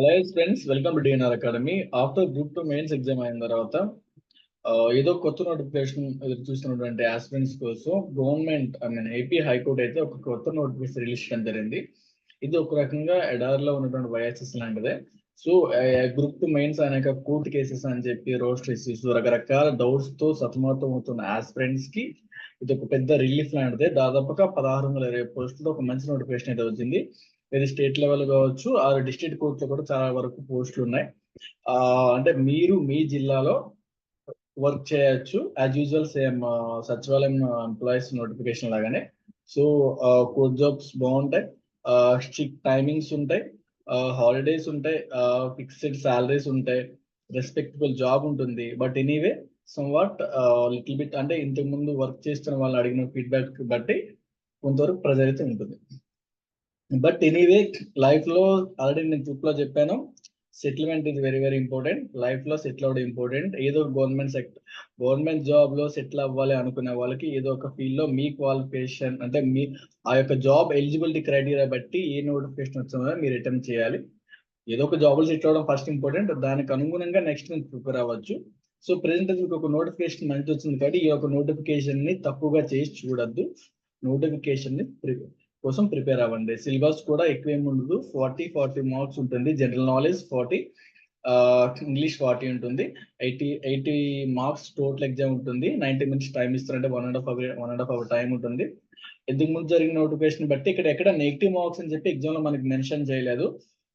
Hello friends welcome to DNR academy after group two mains exam అయిన తర్వాత ఏదో కొత్త నోటిఫికేషన్ ఎదురు చూస్తున్నటువంటి ఆస్పిరెంట్స్ కోసం government I mean AP high court అయితే ఒక కొత్త నోటిఫికేషన్ రిలీజ్ చేయడం జరిగింది. ఇది ఒక రకంగా ఎడార్లో ఉన్నటువంటి వైఎస్ఎస్ లాంటిదే. సో గ్రూప్ టూ మెయిన్స్ అనేక కోర్టు కేసెస్ అని చెప్పి రోస్ట్ ఇష్యూస్ రకరకాల డౌట్స్తో సతమతం అవుతున్న ఆస్పిరెంట్స్కి ఇది ఒక పెద్ద రిలీఫ్ లాంటిదే. దాదాపుగా పదహారు వందల ఇరవై పోస్టులతో ఒక మంచి నోటిఫికేషన్ అయితే వచ్చింది. ఇది స్టేట్ లెవెల్ కావచ్చు ఆ డిస్ట్రిక్ట్ కోర్టులో కూడా చాలా వరకు పోస్టులు ఉన్నాయి. అంటే మీరు మీ జిల్లాలో వర్క్ చేయొచ్చు. యాజ్ యూజువల్ సేమ్ సచివాలయం ఎంప్లాయీస్ నోటిఫికేషన్ లాగానే. సో కోర్ట్ జాబ్స్ బాగుంటాయి. స్ట్రిక్ట్ టైమింగ్స్ ఉంటాయి. హాలిడేస్ ఉంటాయి. ఫిక్స్డ్ శాలరీస్ ఉంటాయి. రెస్పెక్టబుల్ జాబ్ ఉంటుంది. But anyway somewhat little bit అంటే ఇంతకు ముందు వర్క్ చేస్తున్న వాళ్ళు అడిగిన ఫీడ్బ్యాక్ బట్టి కొంతవరకు ప్రెజర్ అయితే ఉంటుంది. బట్ ఎనీవే లైఫ్లో ఆల్రెడీ నేను గ్రూప్లో చెప్పాను. సెటిల్మెంట్ ఇది వెరీ వెరీ ఇంపార్టెంట్ లైఫ్లో సెటిల్ అవ్వడం ఇంపార్టెంట్ ఏదో గవర్నమెంట్ సెక్టర్ గవర్నమెంట్ జాబ్లో సెటిల్ అవ్వాలి అనుకునే వాళ్ళకి ఏదో ఒక ఫీల్డ్లో మీ క్వాలిఫికేషన్ అంటే మీ ఆ యొక్క జాబ్ ఎలిజిబిలిటీ క్రైటీరియా బట్టి ఏ నోటిఫికేషన్ వచ్చిందో మీరు అటెంప్ట్ చేయాలి. ఏదో ఒక జాబ్ సెటిల్ అవ్వడం ఫస్ట్ ఇంపార్టెంట్ దానికి అనుగుణంగా నెక్స్ట్ మీరు ప్రిపేర్ అవ్వచ్చు. సో ప్రెసెంట్ మీకు ఒక నోటిఫికేషన్ మంచి వచ్చింది కాబట్టి ఈ యొక్క నోటిఫికేషన్ని తక్కువగా చేసి చూడద్దు. నోటిఫికేషన్ని కోసం ప్రిపేర్ అవ్వండి. సిలబస్ కూడా ఎక్కువ ఏమి ఉండదు. ఫార్టీ ఫార్టీ మార్క్స్ ఉంటుంది. General knowledge forty English forty ఉంటుంది. Eighty eighty marks total exam ఉంటుంది. నైన్టీ మినిట్స్ టైం ఇస్తారంటే one and half hour one and half hour time ఉంటుంది. ఎందుకు ముందు జరిగిన నోటిఫికేషన్ బట్టి ఇక్కడ ఎక్కడ నెగిటివ్ మార్క్స్ అని చెప్పి ఎగ్జామ్లో మనకి మెన్షన్ చేయలేదు.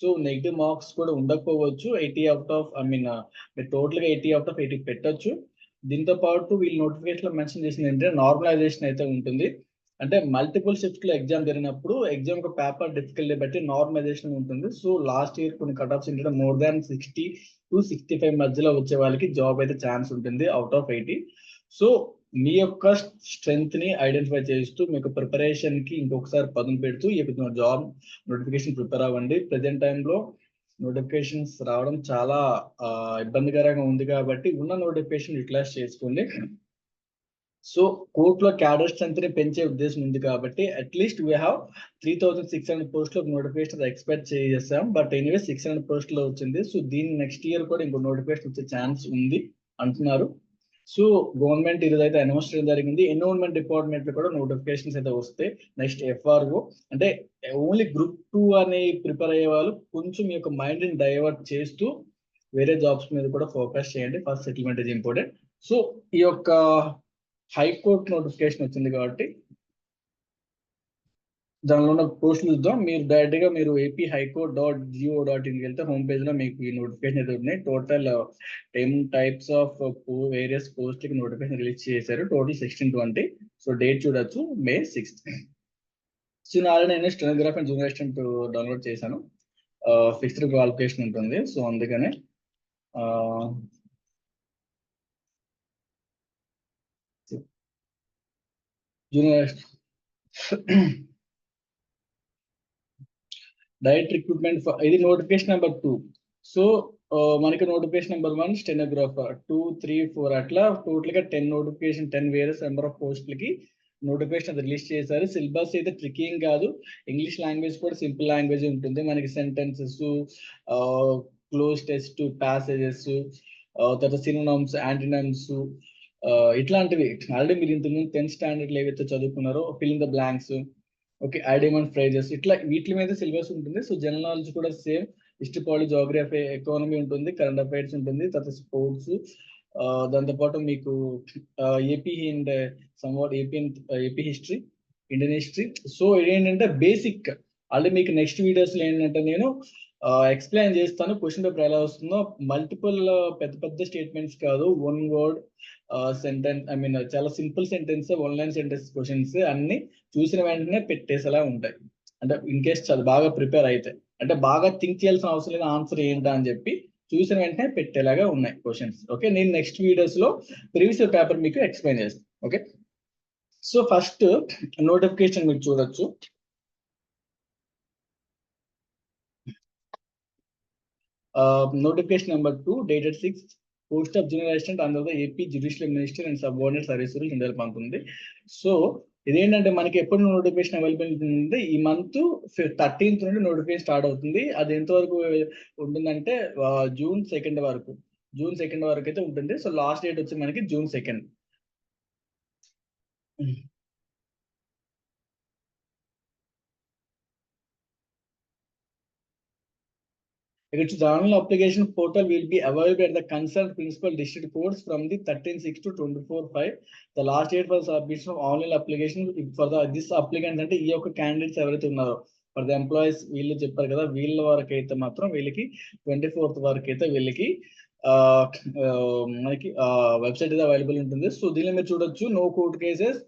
సో నెగిటివ్ మార్క్స్ కూడా ఉండకపోవచ్చు. Eighty out of I mean మీరు టోటల్గా ఎయిటీ అవుట్ ఆఫ్ ఎయిటీ పెట్టొచ్చు. దీంతో పాటు వీళ్ళు నోటిఫికేషన్లో మెన్షన్ చేసింది ఏంటంటే నార్మలైజేషన్ అయితే ఉంటుంది. అంటే మల్టిపుల్ షిఫ్ట్లో ఎగ్జామ్ జరిగినప్పుడు ఎగ్జామ్ ఒక పేపర్ డిఫికల్టీ బట్టి నార్మలైజేషన్ ఉంటుంది. సో లాస్ట్ ఇయర్ కొన్ని కట్ ఆఫ్స్ ఏంటంటే more than sixty to sixty five మధ్యలో వచ్చే వాళ్ళకి జాబ్ అయితే ఛాన్స్ ఉంటుంది అవుట్ ఆఫ్ ఎయిటీ సో మీ యొక్క స్ట్రెంగ్త్ని ఐడెంటిఫై చేస్తూ మీకు ప్రిపరేషన్కి ఇంకొకసారి పదును పెడుతూ ఇప్పుడు జాబ్ నోటిఫికేషన్ ప్రిపేర్ అవ్వండి. ప్రజెంట్ టైంలో నోటిఫికేషన్స్ రావడం చాలా ఇబ్బందికరంగా ఉంది కాబట్టి ఉన్న నోటిఫికేషన్ యూటిలైజ్ చేసుకోండి. సో కోర్టులో క్యాడర్ స్ట్రెంత్ని పెంచే ఉద్దేశం ఉంది కాబట్టి at least we have three thousand six hundred పోస్ట్లో నోటిఫికేషన్ ఎక్స్పెక్ట్ చేసాం బట్ ఎనీవే సిక్స్ హండ్రెడ్ పోస్ట్లో వచ్చింది. సో దీని నెక్స్ట్ ఇయర్ కూడా ఇంకో నోటిఫికేషన్ వచ్చే ఛాన్స్ ఉంది అంటున్నారు. సో గవర్నమెంట్ ఇదైతే అయితే అనౌన్స్ చేయడం జరిగింది. ఎన్విరాన్మెంట్ డిపార్ట్మెంట్లో కూడా నోటిఫికేషన్స్ అయితే వస్తాయి. నెక్స్ట్ ఎఫ్ఆర్ఓ అంటే ఓన్లీ గ్రూప్ టూ అని ప్రిపేర్ అయ్యే వాళ్ళు కొంచెం మీ యొక్క మైండ్ని డైవర్ట్ చేస్తూ వేరే జాబ్స్ మీద కూడా ఫోకస్ చేయండి. First settlement is important so ఈ యొక్క హైకోర్టు నోటిఫికేషన్ వచ్చింది కాబట్టి దానిలో ఉన్న పోస్టులు చూద్దాం. మీరు డైరెక్ట్గా మీరు AP high court dot GO dot ఇన్కి వెళ్తే హోమ్ పేజ్లో మీకు ఈ నోటిఫికేషన్ అయితే ఉన్నాయి. Total ten types of various పోస్ట్కి నోటిఫికేషన్ రిలీజ్ చేశారు. Total sixteen twenty so date చూడొచ్చు. మే సిక్స్త్ సో ఆల్రెడీ నేను stenograph and junior assistant download చేశాను. Uh, ఫిక్స్డ్ క్వాలిఫికేషన్ ఉంటుంది. సో అందుకనే uh, జూనియర్ డైరెక్ట్ రిక్రూట్మెంట్ ఇది నోటిఫికేషన్ నెంబర్ టూ సో మనకి notification number one stenographer two three four అట్లా టోటల్గా ten notification ten various number of పోస్టులకి notification release చేశారు. Syllabus అయితే ట్రికింగ్ కాదు. ఇంగ్లీష్ లాంగ్వేజ్ కూడా సింపుల్ లాంగ్వేజ్ ఉంటుంది. మనకి సెంటెన్సెస్ క్లోజ్ టెస్ట్ ప్యాసేజెస్ తర్వాత సినిమమ్స్ యాంటీనమ్స్ ఇట్లాంటివి. ఆల్రెడీ మీరు ఇంతకుముందు టెన్త్ స్టాండర్డ్ ఏవైతే చదువుకున్నారో ఫిలింగ్ ద బ్లాంక్స్ ఓకే ఐడియమన్ ఫ్రైజెస్ ఇట్లా వీటి మీద సిలబస్ ఉంటుంది. సో జనరల్ నాలెడ్జ్ కూడా సేమ్ హిస్టరీ జోగ్రఫీ ఎకానమీ ఉంటుంది కరెంట్ అఫైర్స్ ఉంటుంది తర్వాత స్పోర్ట్స్ దాంతోపాటు మీకు AP and somewhat AP AP history Indian history so ఏంటంటే బేసిక్ ఆల్రెడీ మీకు నెక్స్ట్ వీడియోస్లో ఏంటంటే నేను ఎక్స్ప్లెయిన్ చేస్తాను. క్వశ్చన్ పేపర్ ఎలా వస్తుందో. మల్టిపుల్ పెద్ద పెద్ద స్టేట్మెంట్స్ కాదు. One word sentence I mean చాలా simple sentence one line sentence questions అన్ని చూసిన వెంటనే పెట్టేసేలా ఉంటాయి. అంటే ఇన్ కేస్ చాలా బాగా ప్రిపేర్ అయితే. అంటే బాగా థింక్ చేయాల్సిన అవసరం లేదు ఆన్సర్ ఏంటా అని చెప్పి చూసిన వెంటనే పెట్టేలాగా ఉన్నాయి క్వశ్చన్స్ ఓకే నేను నెక్స్ట్ వీడియోస్లో ప్రీవియస్ పేపర్ మీకు ఎక్స్ప్లెయిన్ చేస్తాను. ఓకే సో ఫస్ట్ నోటిఫికేషన్ మీరు చూడొచ్చు. Notification number two dated six post of junior assistant and the AP judicial minister and subordinate service rules India పంపుతుంది సో ఇదేంటంటే మనకి ఎప్పుడు నోటిఫికేషన్ అవైలబుల్ ఉంటుంది? ఈ మంత్ థర్టీన్త్ నుండి నోటిఫికేషన్ స్టార్ట్ అవుతుంది. అది ఎంతవరకు ఉంటుందంటే జూన్ సెకండ్ వరకు. జూన్ సెకండ్ వరకు అయితే ఉంటుంది. సో లాస్ట్ డేట్ వచ్చి మనకి June second Its online application portal will be available at the concerned principal district courts from the 13 6 to 24 5. The last date for submission of online application for the this applicant అంటే ఈ యొక్క candidates ఎవరైతే ఉన్నారో for the employees వీళ్ళు చెప్పారు కదా వీళ్ళ వరకు అయితే మాత్రం వీళ్ళకి ట్వంటీ ఫోర్త్ వరకు అయితే వీళ్ళకి ఆ, ఆ, మనకి వెబ్సైట్ అయితే అవైలబుల్ ఉంటుంది సో దీనిలో మీరు చూడొచ్చు no court cases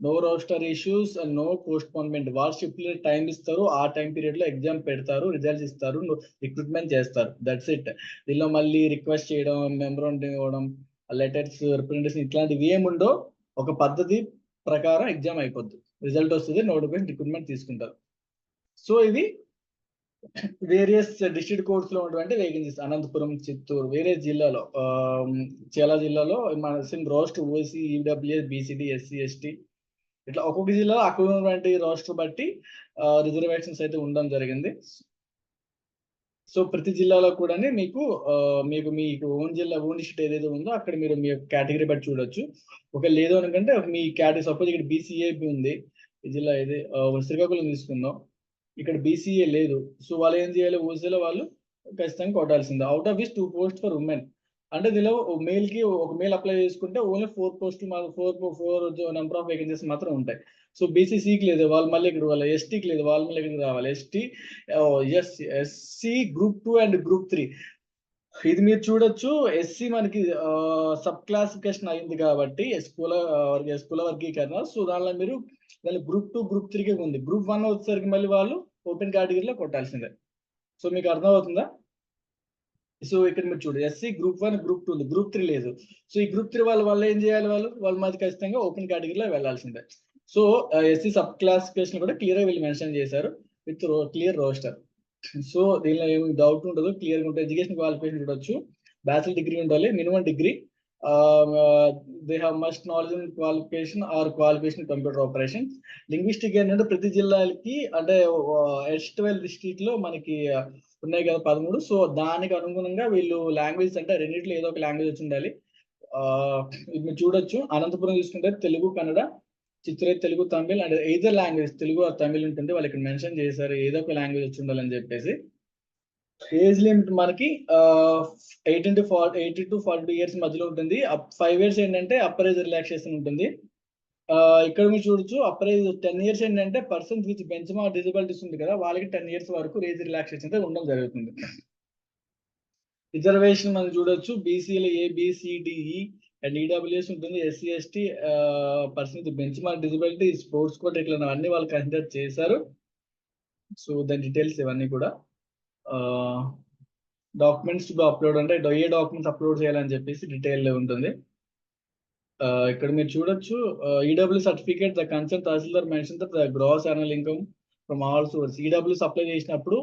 no roster issues and no postponement వాళ్ళు షిఫ్ట్ టైం ఇస్తారు. ఆ టైం పీరియడ్లో ఎగ్జామ్ పెడతారు రిజల్ట్స్ ఇస్తారు రిక్రూట్మెంట్ చేస్తారు. దట్స్ ఇట్ దీనిలో మళ్ళీ రిక్వెస్ట్ చేయడం మెమరాండం ఇవ్వడం లెటర్స్ రిప్రజెంటేషన్ ఇట్లాంటివి ఏముండో ఒక పద్ధతి ప్రకారం ఎగ్జామ్ అయిపోద్ది. రిజల్ట్ వస్తుంది నోటిఫికేషన్ రిక్రూట్మెంట్ తీసుకుంటారు. సో ఇది వేరియస్ డిస్ట్రిక్ట్ కోర్ట్స్లో ఉన్నటువంటి వేకెన్సీస్ అనంతపురం చిత్తూరు వేరే జిల్లాలో ఆ, చాలా జిల్లాలో మన సిమ్ roast OC EWS BCD SC ST ఇట్లా ఒక్కొక్క జిల్లాలో అక్కడ రోస్టర్ బట్టి రిజర్వేషన్స్ అయితే ఉండడం జరిగింది. సో ప్రతి జిల్లాలో కూడా మీకు మీకు మీకు ఓన్ జిల్లా ఓన్ డిస్ట్రిక్ట్ ఏదైతే ఉందో అక్కడ మీరు మీ కేటగిరీ బట్టి చూడొచ్చు. ఒక లేదు అనుకంటే మీ కేటగిరీ సపోజ్ ఇక్కడ బీసీఏ ఉంది. ఈ జిల్లా ఇది శ్రీకాకుళం తీసుకుందాం. ఇక్కడ బీసీఏ లేదు. సో వాళ్ళు ఏం చేయాలి? ఓసీలో వాళ్ళు ఖచ్చితంగా కొట్టాల్సిందే. Out of this two post for women అంటే దీనిలో మెయిల్కి ఒక మెయిల్ అప్లై చేసుకుంటే only four post four four number of vacancies మాత్రం ఉంటాయి. సో బీసీసీకి లేదు వాళ్ళు మళ్ళీ ఇక్కడ వాళ్ళ ఎస్టీకి లేదు వాళ్ళు మళ్ళీ ఇక్కడికి రావాలి. ST S SC group two and group three ఇది మీరు చూడొచ్చు. ఎస్సీ మనకి uh, సబ్ క్లాసిఫికేషన్ అయింది కాబట్టి ఎస్కూల ఎస్కూల వర్గీకరణ. సో దానిలో మీరు దాని గ్రూప్ టూ గ్రూప్ త్రీకే ఉంది. గ్రూప్ వన్ వచ్చేసరికి మళ్ళీ వాళ్ళు ఓపెన్ కేటగిరీలో కొట్టాల్సిందే. సో మీకు అర్థమవుతుందా? సో ఇక్కడ మీరు చూడు SC group one group two ఉంది. గ్రూప్ త్రీ లేదు. సో ఈ గ్రూప్ త్రీ వాళ్ళు వాళ్ళు ఏం చేయాలి వాళ్ళు? వాళ్ళు మాది ఖచ్చితంగా ఓపెన్ కేటగిరీలో వెళ్ళాల్సిందే సో ఎస్సీ సబ్ క్లాసిఫికేషన్ కూడా క్లియర్గా వీళ్ళు మెన్షన్ చేశారు విత్ క్లియర్ రోస్టర్ సో దీనిలో ఏమి డౌట్ ఉండదు క్లియర్గా ఉంటుంది. ఎడ్యుకేషన్ క్వాలిఫికేషన్ చూడొచ్చు. బ్యాచిలర్ డిగ్రీ ఉండాలి minimum degree they have must knowledge in qualification or qualification computer operation linguistic ఏంటంటే ప్రతి జిల్లాలకి అంటే ఎస్ ట్వెల్వ్ డిస్ట్రిక్ట్లో మనకి uh, ఉన్నాయి కదా పదమూడు. సో దానికి అనుగుణంగా వీళ్ళు లాంగ్వేజ్ అంటే రెండింటిలో ఏదో ఒక లాంగ్వేజ్ వచ్చి ఉండాలి. Uh, ఆ, మీరు చూడొచ్చు. అనంతపురం తీసుకుంటే తెలుగు కన్నడ చిత్రే తెలుగు తమిళ్ అండ్ ఏదో లాంగ్వేజ్ తెలుగు తమిళ్ ఉంటుంది. వాళ్ళు ఇక్కడ మెన్షన్ చేశారు. ఏదో ఒక లాంగ్వేజ్ వచ్చి ఉండాలని చెప్పేసి. ఏజ్ లిమిట్ మనకి eighteen to forty eighty to forty years మధ్యలో ఉంటుంది. ఫైవ్ ఇయర్స్ ఏంటంటే అప్పర్ ఏజ్ రిలాక్సేషన్ ఉంటుంది. ఇక్కడ మీరు చూడొచ్చు అప్పర్ ఏజ్ టెన్ ఇయర్స్ ఏంటంటే person with bench mark disabilities ఉంది కదా వాళ్ళకి టెన్ ఇయర్స్ వరకు ఏజ్ రిలాక్సేషన్ అయితే ఉండడం జరుగుతుంది. రిజర్వేషన్ మనం చూడొచ్చు బీసీలో ఏబిసిడిఈ అండ్ ఈడబ్ల్యూఎస్ ఉంటుంది SC ST person with bench mark disability sports quota ఇట్లా అన్ని వాళ్ళు కన్సిడర్ చేశారు. సో దాని డీటెయిల్స్ ఇవన్నీ కూడా. డాక్యుమెంట్స్ అప్లోడ్ అంటే ఏ డాక్యుమెంట్స్ అప్లోడ్ చేయాలని చెప్పేసి డీటెయిల్ ఉంటుంది. ఇక్కడ మీరు చూడొచ్చు EW certificate the concern tahsildar mention the gross annual income from all source EWS apply చేసినప్పుడు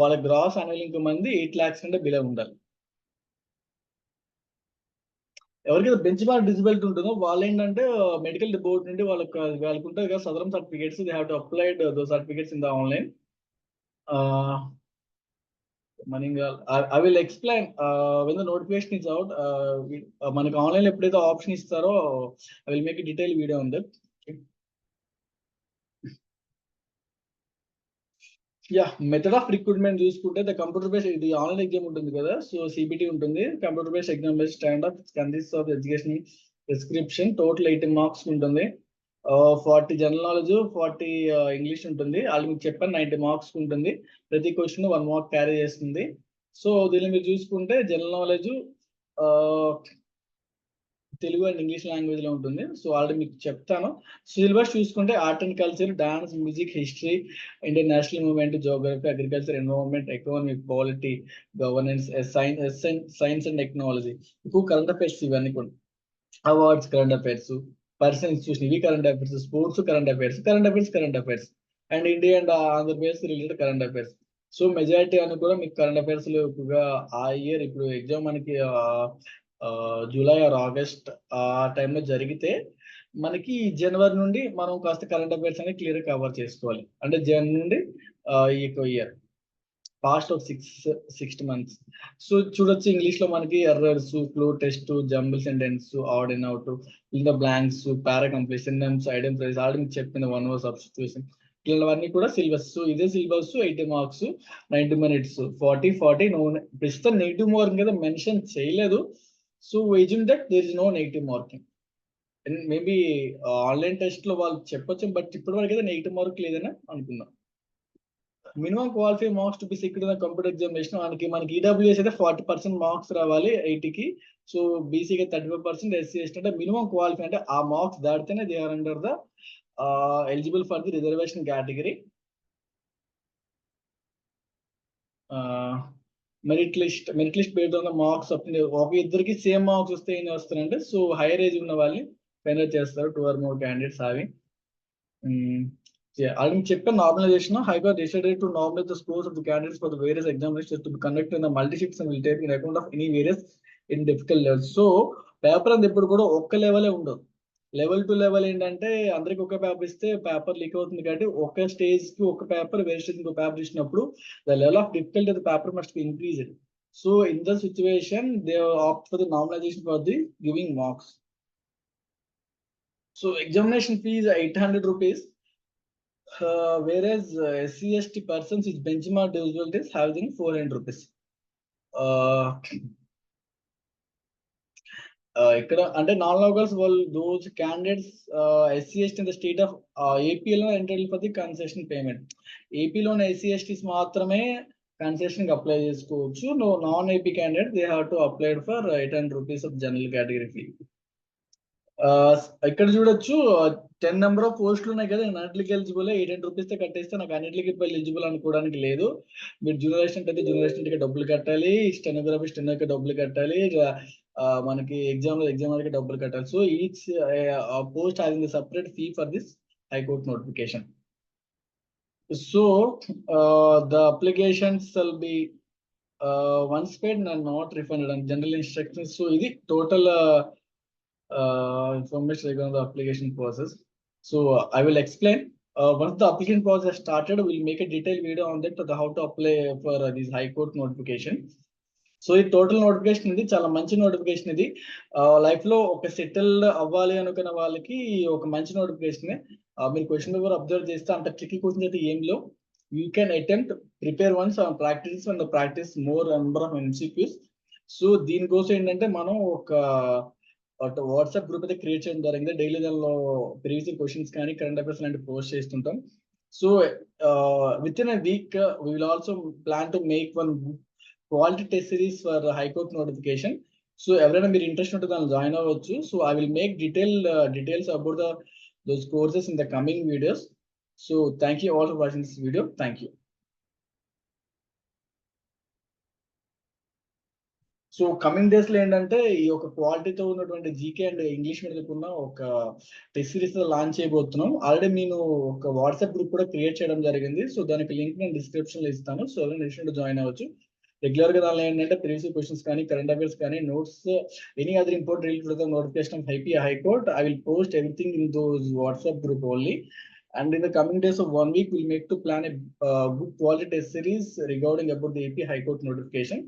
వాళ్ళ గ్రాస్ యాన్యువల్ ఇన్కమ్ అనేది ఎయిట్ ల్యాక్స్ కంటే బిలో ఉండాలి. ఎవరికైతే బెంచ్ మార్క్ డిజిబిలిటీ ఉంటుందో వాళ్ళు ఏంటంటే మెడికల్ బోర్డు నుండి వాళ్ళకి వాళ్ళకి ఉంటుంది కదా Sadaram certificates they have to applied those certificates in the online మనింగాల్ I will explain when the notification is out మనకి ఆన్లైన్ ఎప్పుడైతే ఆప్షన్ ఇస్తారో I will make detail video ఉంది యా మెథడ్ ఆఫ్ రిక్రూట్మెంట్ చూసుకుంటే ద కంప్యూటర్ బేస్డ్ ఇది online exam ఉంటుంది కదా so CBT ఉంటుంది. Computer based exam base stand of consist of education prescription total eighty marks ఉంటుంది. Forty general knowledge forty English ఉంటుంది. వాళ్ళు మీకు చెప్పాను నైంటీ మార్క్స్ ఉంటుంది. ప్రతి క్వశ్చన్ వన్ మార్క్ క్యారీ చేస్తుంది. సో దీన్ని మీరు చూసుకుంటే general knowledge Telugu and English లాంగ్వేజ్లో ఉంటుంది. సో ఆల్రెడీ మీకు చెప్తాను. సిలబస్ చూసుకుంటే art and culture dance music history Indian national movement geography agriculture environment economic polity governance science science and technology. ఎక్కువ కరెంట్ అఫైర్స్ ఇవన్నీ కూడా. Awards current affairs person institution ఇవి current affairs sports current affairs current affairs current affairs and India and Andhra Pradesh related current affairs so majority అని కూడా మీకు current అఫైర్స్లో ఎక్కువగా ఆ year ఇప్పుడు ఎగ్జామ్ మనకి జూలై ఆర్ ఆగస్ట్ ఆ టైంలో జరిగితే మనకి జనవరి నుండి మనం కాస్త కరెంట్ అఫైర్స్ అనేది క్లియర్ కవర్ చేసుకోవాలి. అంటే జన్ నుండి ఈ year past of six six months so చూడొచ్చు ఇంగ్లీష్లో మనకి errors clue test jumble sentence odd and out ఇంకా the blanks para completion names idiom phrase already చెప్పింది వన్ అవర్ సబ్స్టిట్యూషన్ ఇలాంటివన్నీ కూడా సిలబస్ ఇదే syllabus eighty marks ninety minutes forty forty no ప్రస్తుతం negative marking అయితే మెన్షన్ చేయలేదు. So assume that there is no negative marking maybe online టెస్ట్లో వాళ్ళు చెప్పొచ్చు బట్ ఇప్పటి వరకు అయితే నెగిటివ్ మార్క్ లేదని అనుకున్నాం. Minimum qualify marks to be secure computer examination మనకి మనకి ఈడబ్ల్యూఎస్ అయితే ఫార్టీ పర్సెంట్ మార్క్స్ రావాలి ఎయిటీకి సో బీసీకి thirty five percent SC ST అంటే మినిమం క్వాలిఫై అంటే ఆ marks దాటితేనే they are under the eligible for the reservation category merit list merit list based on the marks ఒక ఇద్దరికి సేమ్ మార్క్స్ వస్తే ఏం వస్తారంటే సో హైయర్ ఏజ్ ఉన్న వాళ్ళని ఫైనల్ చేస్తారు టూ ఆర్ మోర్ క్యాండిడేట్స్ అవి. Yeah, ఆల్రెడీ చెప్పాను normalization high court decided to normalize the scores of the candidates for the various examinations to be conduct in the multi shifts and will take in account of any various in difficult levels so paper అనేది ఎప్పుడు కూడా ఒక్క లెవెలే ఉండదు level to level ఏంటంటే అందరికి ఒక paper ఇస్తే paper leak అవుతుంది కాబట్టి ఒక స్టేజ్కి ఒక పేపర్ వేరే స్టేజ్ ఇంకో పేపర్ ఇచ్చినప్పుడు the level of difficulty of paper must be increased so in the situation they opt for the normalization for the giving marks so examination fees eight hundred rupees uh, whereas uh, SC ST persons with benchmark disabilities having 400 rupees. Uh, ఇక్కడ అంటే non locals వాళ్ళు those candidates SC ST in the state of ఏపీలో enter for the concession payment ఏపీలోని SC STs మాత్రమే concession apply చేసుకోవచ్చు. No non AP candidate they have to applied for eight hundred rupees of general category fee ఇక్కడ చూడొచ్చు? Ten number of పోస్టులు ఉన్నాయి కదా నేను అన్నింటికి ఎలిజిబుల్ ఎయిట్ హండ్రెడ్ రూపీస్తో కట్టేస్తే నాకు అన్నిటికి ఎలిజిబుల్ అనుకోవడానికి లేదు. మీరు జూనియర్ అసిస్టెంట్ అయితే జూనియర్ అసిస్టెంట్కి డబ్బులు కట్టాలి. స్టెనోగ్రఫీ స్టెనోకి డబ్బులు కట్టాలి. మనకి ఎగ్జామ్ ఎగ్జామ్కి డబ్బులు కట్టాలి. So each post having separate fee for this high court notification so the applications will be once paid not refunded and general instructions so ఇది total uh, information regarding the application process. So uh, I will explain. Uh, once the application process started, we'll make a detailed video on that, the how to apply for uh, this high court notification. So ఈ total notification ఇది చాలా మంచి notification ఇది లైఫ్లో ఒక settle అవ్వాలి అనుకున్న వాళ్ళకి ఒక మంచి నోటిఫికేషన్ మీరు క్వశ్చన్ పేపర్ అబ్జర్వ్ చేస్తే అంత ట్రికీ క్వశ్చన్ అయితే ఏం లో you can attempt prepare once on practice and practice more number of MCQs so దీనికోసం ఏంటంటే మనం ఒక వాట్సాప్ గ్రూప్ అయితే క్రియేట్ చేయడం జరిగింది. డైలీ దానిలో ప్రీవియస్ క్వశ్చన్స్ కానీ కరెంట్ అఫైర్స్ లాంటి పోస్ట్ చేస్తుంటాం. So within a week we will also plan to make one quality test series for high court notification so ఎవరైనా మీరు ఇంట్రెస్ట్ ఉంటే దాన్ని జాయిన్ అవ్వచ్చు. So I will make detail details about the those courses in the coming videos so thank you all for watching this video thank you so coming డేస్లో ఏంటంటే ఈ యొక్క క్వాలిటీతో ఉన్నటువంటి జీకే అండ్ ఇంగ్లీష్ మీద ఉన్న ఒక టెస్ట్ సిరీస్ లాంచ్ చేయబోతున్నాం. ఆల్రెడీ నేను ఒక వాట్సాప్ గ్రూప్ కూడా క్రియేట్ చేయడం జరిగింది. సో దానికి లింక్ నేను డిస్క్రిప్షన్లో ఇస్తాను. సో నేను జాయిన్ అవ్వచ్చు. రెగ్యులర్గా దానిలో ఏంటంటే ప్రీవియస్ క్వశ్చన్స్ కానీ కరెంట్ అఫైర్స్ కానీ notes any other important related notification of హైపీ high court I will post everything in those WhatsApp group only and in the coming days of one week we'll make to plan a uh, good quality test series regarding about the AP High Court notification.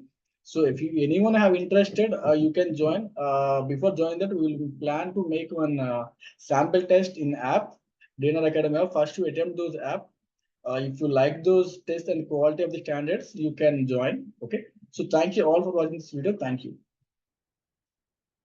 So if you anyone have interested, uh, you can join. Uh, before joining that, we will plan to make one uh, sample test in app. Dinner Academy. First, to attempt those app. Uh, if you like those tests and quality of the standards, you can join. Okay. So thank you all for watching this video. Thank you.